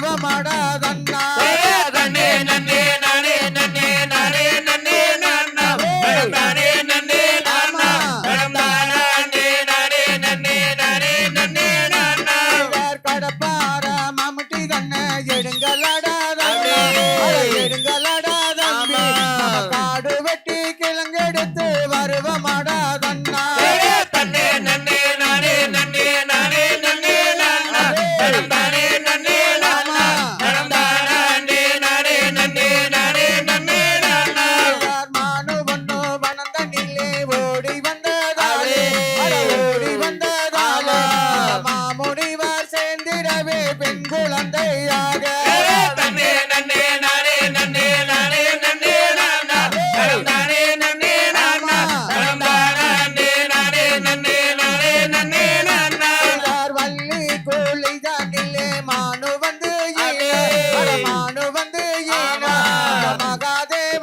ಸರ್ವ ಮಾಡದನ್ನ ನನ್ನೇ ನನ್ನೇ ನಾನೇ ನನ್ನೇ ನಾನೇ ನನ್ನೇ ನನ್ನ ಮೇಡಮ್ ನಾನೇ ನನ್ನೇ ನನ್ನ ಮೇಡಮ್ ನಾನೇ ನಾನೇ ನನ್ನೇ ನಾನೇ ನನ್ನೇ ನನ್ನ கடப்பார மம்முட்டி தன்னை எடுங்கலடா எடுங்கலடா காடு வெட்டி கிழங்கெடுத்து வருவமா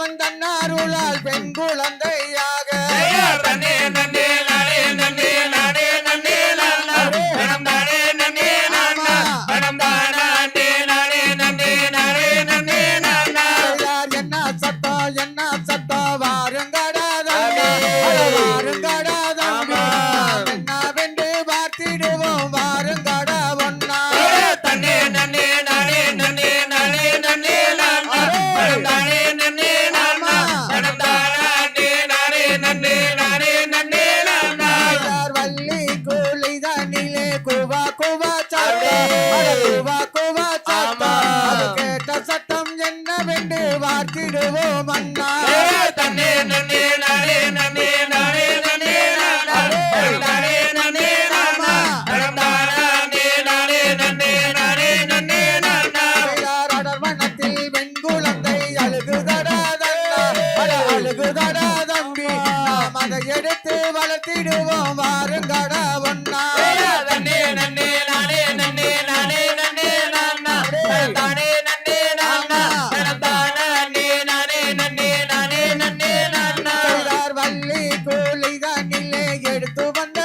அவன் தன்னாருளால் பெண் குழந்தையா காத்திடுவோம் அண்ணா தன்னே நன்னே நனே நன்னே நனே நன்னே நனே? நன்னே எடுத்து வளர்த்திடுவோம் வாருங்கடா ஒன்னா அழைத்து வந்த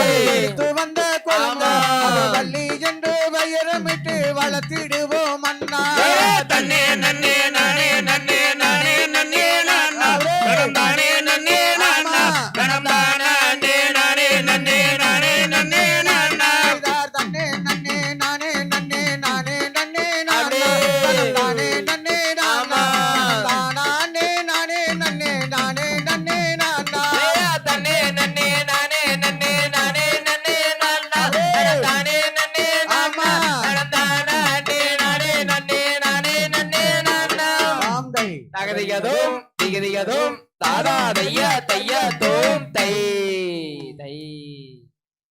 அழைத்து வந்த குழந்தை. பள்ளி என்று வயரமிட்டு வளர்த்திடுவோம் அண்ணா. தன்னே நன்னே நானே நன்னே நானே நன்னே நானே. நன்னே நானே. தகதிகதும் திகதிகதும் தாதா தைய தைய தோம் தை. தை.